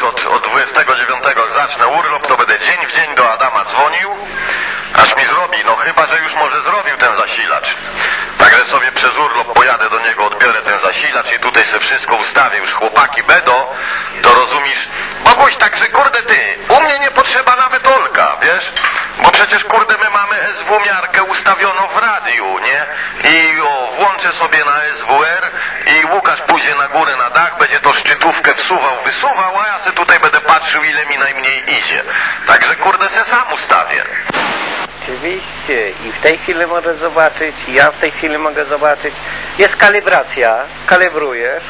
rozumiesz, od, od 29 jak zacznę urlop, to będę dzień w dzień do Adama dzwonił, aż mi zrobi, no chyba, że już może zrobił ten zasilacz. Także sobie przez urlop pojadę do niego, odbiorę ten zasilacz i tutaj se wszystko ustawię, już chłopaki będą, to rozumiesz, Boguś, także kurde ty, u mnie nie potrzeba nawet Olka, wiesz, bo przecież kurde my mamy SW miarkę ustawioną w radiu, nie? I o, włączę sobie na SWR i Łukasz pójdzie na górę na dach, będzie to szczytówkę wsuwał, wysuwał, a ja se tutaj będę patrzył ile mi najmniej idzie. Także kurde se sam ustawię. Oczywiście i w tej chwili możesz zobaczyć, i ja w tej chwili mogę zobaczyć. Jest kalibracja, kalibrujesz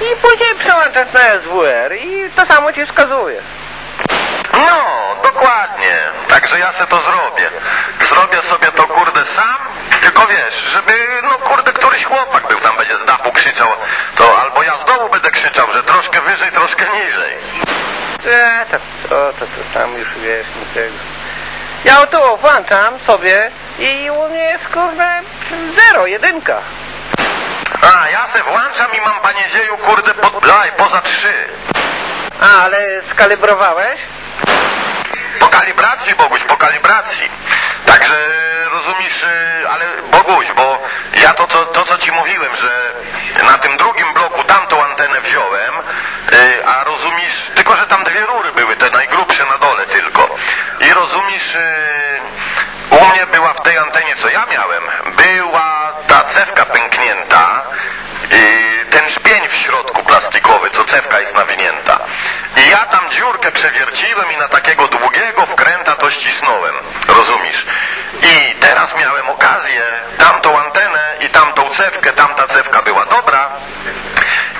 i później przełączasz na SWR i to samo ci wskazuje. No, dokładnie. Także ja se to. Zrobię sobie to kurde sam, tylko wiesz, żeby, no kurde, któryś chłopak był tam, będzie z dachu krzyczał, to albo ja z dołu będę krzyczał, że troszkę wyżej, troszkę niżej. E, to, to, to, to tam już wiesz, niczego. Ja tu włączam sobie i u mnie jest kurde zero, jedynka. A, ja se włączam i mam, panie dzieju, kurde, pod, daj, poza trzy. A, ale skalibrowałeś? Po kalibracji, Boguś, po kalibracji. Także rozumiesz, y, ale Boguś, bo ja to, to, to co ci mówiłem, że na tym drugim bloku tamtą antenę wziąłem, y, a rozumiesz, tylko że tam dwie rury były, te najgrubsze na dole tylko. I rozumiesz, y, u mnie była w tej antenie, co ja miałem, była ta cewka pęknięta, ten szpień w środku plastikowy, co cewka jest nawinięta. I ja tam dziurkę przewierciłem i na takiego długiego wkręta to ścisnąłem. Rozumiesz? I teraz miałem okazję tamtą antenę i tamtą cewkę, tamta cewka była dobra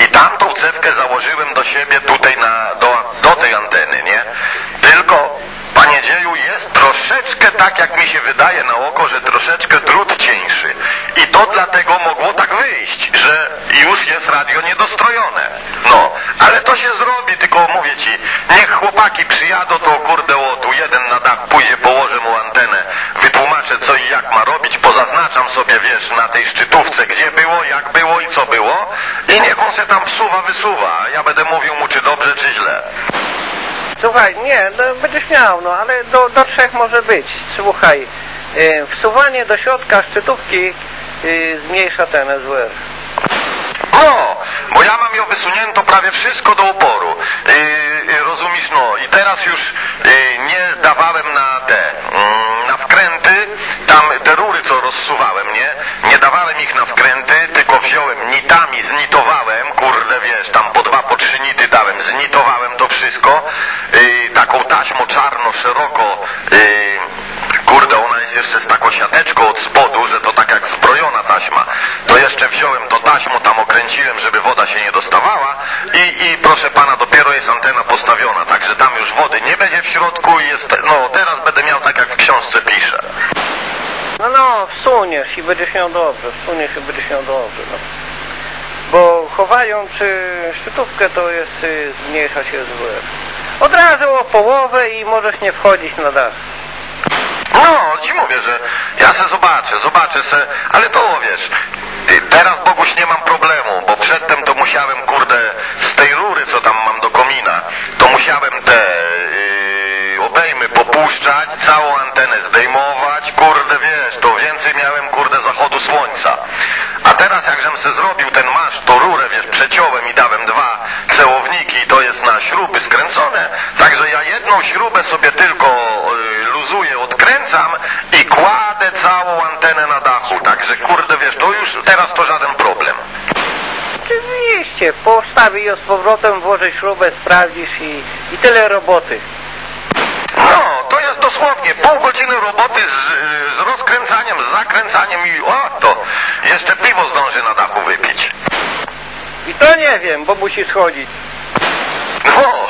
i tamtą cewkę założyłem do siebie tutaj na, do, do tej anteny, nie? Tylko Panie dzieju, jest troszeczkę tak, jak mi się wydaje na oko, że troszeczkę drut cieńszy. I to dlatego mogło tak wyjść, że już jest radio niedostrojone. No, ale to się zrobi, tylko mówię ci, niech chłopaki przyjadą, to kurde o, tu jeden na dach pójdzie, położę mu antenę, wytłumaczę co i jak ma robić, pozaznaczam sobie, wiesz, na tej szczytówce, gdzie było, jak było i co było i niech on się tam wsuwa, wysuwa, a ja będę mówił mu, czy dobrze, czy źle. Słuchaj, nie, no, będziesz miał, no ale do, do trzech może być. Słuchaj, y, wsuwanie do środka szczytówki y, zmniejsza ten SWR. Ja mam ją wysunięto prawie wszystko do oporu. Yy, yy, rozumiesz, no i teraz już yy, nie dawałem na te, mm, na wkręty, tam te rury, co rozsuwałem, nie? Nie dawałem ich na wkręty, tylko wziąłem nitami, znitowałem, kurde, wiesz, tam po dwa, po trzy nity dałem, znitowałem to wszystko, yy, taką taśmą czarno, szeroko, yy, kurde, ona jest jeszcze z taką siateczką od spodu, że to tak jak zbrojona taśma. To jeszcze wziąłem to taśmą, tam okręciłem, żeby woda się nie dostawała i, i proszę pana, dopiero jest antena postawiona, także tam już wody nie będzie w środku i jest, no teraz będę miał tak jak w książce pisze. No no, wsuniesz i będziesz miał dobrze, wsuniesz i będziesz miał dobrze, no. Bo chowając y, szczytówkę to jest, y, zmniejsza się SWR. Od razu o połowę i możesz nie wchodzić na dach. No, ci mówię, że ja se zobaczę, zobaczę se, ale to wiesz, y, teraz Boguś nie mam problemu, bo przedtem to musiałem, kurde, z tej rury, co tam mam do komina, to musiałem te yy, obejmy popuszczać, całą antenę zdejmować, kurde, wiesz, to więcej miałem, kurde, zachodu słońca. A teraz jak żem se zrobił ten masz, to rurę, wiesz, przeciąłem i dałem dwa ksełowniki, to jest na śruby skręcone, także ja jedną śrubę sobie tylko yy, luzuję, odkręcam i kładę całą antenę na dachu. Także kurde wiesz, to już teraz to żaden problem. Oczywiście, postawisz ją z powrotem, włożysz śrubę, sprawdzisz i, i tyle roboty dosłownie pół godziny roboty z, z rozkręcaniem, z zakręcaniem i o to, jeszcze piwo zdąży na dachu wypić. I to nie wiem, bo musi schodzić. No.